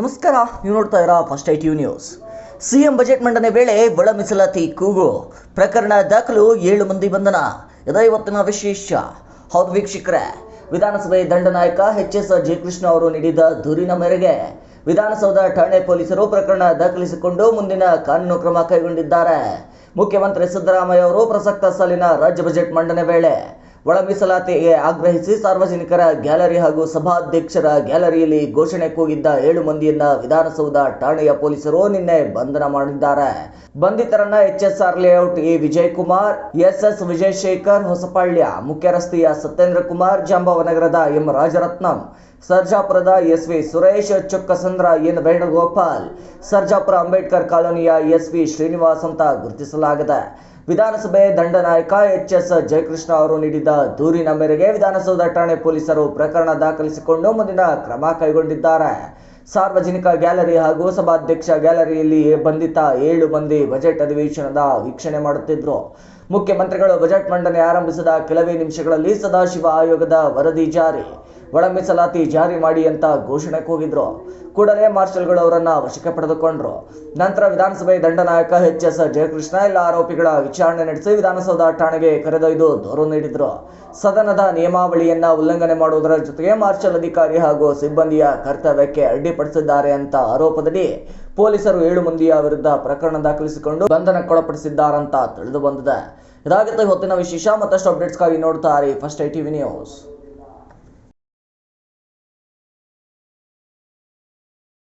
ನಮಸ್ಕಾರ, ನೀವು ನೋಡ್ತಾ ಇರೋ first I TV news. CM budget ಮಂಡನೆ ವೇಳೆ ಒಳ ಮೀಸಲಾತಿ ಕೂಗು. ಪ್ರಕರಣ ದಾಖಲು ಏಳು ಮಂದಿ ಬಂಧನ ಇದೇ ವಿಶೇಷ? ಹೌದು ವೀಕ್ಷಕರೇ, ವಿಧಾನಸಭೆ ದಂಡನಾಯಕ ಎಚ್ ಎಸ್ ಜಯಕೃಷ್ಣ ಅವರು ನೀಡಿದ ದೂರಿನ ಮೇರೆಗೆ ವಿಧಾನಸೌಧ ಠಾಣೆ ಪೊಲೀಸರು ಪ್ರಕರಣ ದಾಖಲಿಸಿಕೊಂಡು ಮುಂದಿನ ಕಾನೂನು ಕ್ರಮ ಕೈಗೊಂಡಿದ್ದಾರೆ. ಮುಖ್ಯಮಂತ್ರಿ ಸಿದ್ದರಾಮಯ್ಯ ಅವರು ಪ್ರಸಕ್ತ ಸಾಲಿನ ರಾಜ್ಯ ಬಜೆಟ್ ಮಂಡನೆ ವೇಳೆ ಒಳ ಆಗ್ರಹಿಸಿ ಸಾರ್ವಜನಿಕರ ಗ್ಯಾಲರಿ ಹಾಗೂ ಸಭಾಧ್ಯಕ್ಷರ ಗ್ಯಾಲರಿಯಲ್ಲಿ ಘೋಷಣೆ ಕೂಗಿದ್ದ ಏಳು ಮಂದಿಯನ್ನ ವಿಧಾನಸೌಧ ಠಾಣೆಯ ಪೊಲೀಸರು ನಿನ್ನೆ ಬಂಧನ ಮಾಡಿದ್ದಾರೆ. ಬಂಧಿತರನ್ನ H S R layout A. Vijay Kumar S S Vijayashekar Hosapalya ಮುಖ್ಯ ರಸ್ತೆಯ ಸತ್ಯೇಂದ್ರ ಕುಮಾರ್ ಜಾಂಬವನಗರದ M. Rajaratnam ಸರ್ಜಾಪುರದ S V Suresh, Chukkasandra, N Venugopal, Sarjapur Ambedkar ಕಾಲೋನಿಯ ಎಸ್ ವಿ ಶ್ರೀನಿವಾಸ್ ಅಂತ ಗುರುತಿಸಲಾಗಿದೆ. ವಿಧಾನಸಭೆ ದಂಡನಾಯಕ ಎಚ್ ಎಸ್ ಜಯಕೃಷ್ಣ ಅವರು ನೀಡಿದ ದೂರಿನ ಮೇರೆಗೆ ವಿಧಾನಸೌಧ ಠಾಣೆ ಪೊಲೀಸರು ಪ್ರಕರಣ ದಾಖಲಿಸಿಕೊಂಡು ಮುಂದಿನ ಕ್ರಮ ಕೈಗೊಂಡಿದ್ದಾರೆ. ಸಾರ್ವಜನಿಕ ಗ್ಯಾಲರಿ ಹಾಗೂ ಸಭಾಧ್ಯಕ್ಷ ಗ್ಯಾಲರಿಯಲ್ಲಿ ಬಂಧಿತ ಏಳು ಮಂದಿ ಬಜೆಟ್ ಅಧಿವೇಶನದ ವೀಕ್ಷಣೆ ಮಾಡುತ್ತಿದ್ರು. ಮುಖ್ಯಮಂತ್ರಿಗಳು ಬಜೆಟ್ ಮಂಡನೆ ಆರಂಭಿಸಿದ ಕೆಲವೇ ನಿಮಿಷಗಳಲ್ಲಿ ಸದಾಶಿವ ಆಯೋಗದ ವರದಿ ಜಾರಿ. ಒಳ ಮೀಸಲಾತಿ ಜಾರಿ ಮಾಡಿ ಅಂತ ಘೋಷಣೆ ಕೂಗಿದ್ರು. ಕೂಡಲೇ ಮಾರ್ಷಲ್ಗಳು ಅವರನ್ನ ವಶಕ್ಕೆ ಪಡೆದುಕೊಂಡ್ರು. ನಂತರ ವಿಧಾನಸಭೆ ದಂಡನಾಯಕ ಎಚ್ ಎಸ್ ಜಯಕೃಷ್ಣ ಎಲ್ಲ ಆರೋಪಿಗಳ ವಿಚಾರಣೆ ನಡೆಸಿ ವಿಧಾನಸೌಧ ಠಾಣೆಗೆ ಕರೆದೊಯ್ದು ದೂರು ನೀಡಿದ್ರು. ಸದನದ ನಿಯಮಾವಳಿಯನ್ನ ಉಲ್ಲಂಘನೆ ಮಾಡುವುದರ ಜೊತೆಗೆ ಮಾರ್ಷಲ್ ಅಧಿಕಾರಿ ಹಾಗೂ ಸಿಬ್ಬಂದಿಯ ಕರ್ತವ್ಯಕ್ಕೆ ಅಡ್ಡಿಪಡಿಸಿದ್ದಾರೆ ಅಂತ ಆರೋಪದಡಿ ಪೊಲೀಸರು ಏಳು ಮಂದಿಯ ವಿರುದ್ಧ ಪ್ರಕರಣ ದಾಖಲಿಸಿಕೊಂಡು ಬಂಧನಕ್ಕೊಳಪಡಿಸಿದ್ದಾರಂತ ತಿಳಿದು ಬಂದಿದೆ. ಇದಾಗಿದ್ದ ಇವತ್ತಿನ ವಿಶೇಷ, ಮತ್ತಷ್ಟು ಅಪ್ಡೇಟ್ಸ್ಗಾಗಿ ನೋಡ್ತಾ ಇರಿ. First I TV news